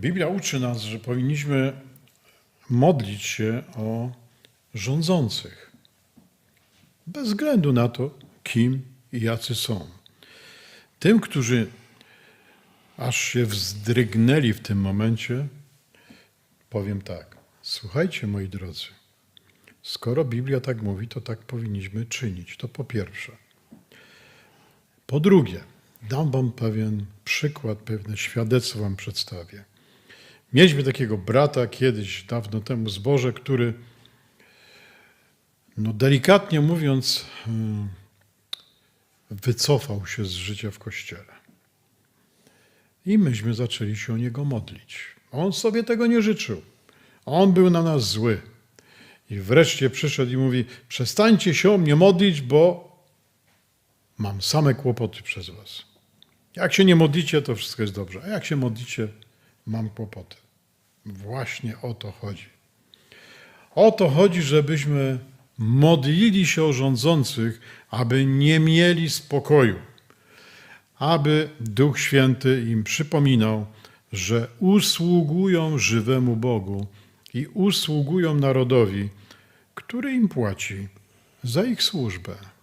Biblia uczy nas, że powinniśmy modlić się o rządzących. Bez względu na to, kim i jacy są. Tym, którzy aż się wzdrygnęli w tym momencie, powiem tak. Słuchajcie, moi drodzy, skoro Biblia tak mówi, to tak powinniśmy czynić. To po pierwsze. Po drugie, dam wam pewien przykład, pewne świadectwo wam przedstawię. Mieliśmy takiego brata kiedyś, dawno temu, zboże, który, no delikatnie mówiąc, hmm, wycofał się z życia w kościele. I myśmy zaczęli się o niego modlić. On sobie tego nie życzył. On był na nas zły. I wreszcie przyszedł i mówi: Przestańcie się o mnie modlić, bo mam same kłopoty przez was. Jak się nie modlicie, to wszystko jest dobrze. A jak się modlicie, mam kłopoty. Właśnie o to chodzi. O to chodzi, żebyśmy modlili się o rządzących, aby nie mieli spokoju, aby Duch Święty im przypominał, że usługują żywemu Bogu i usługują narodowi, który im płaci za ich służbę.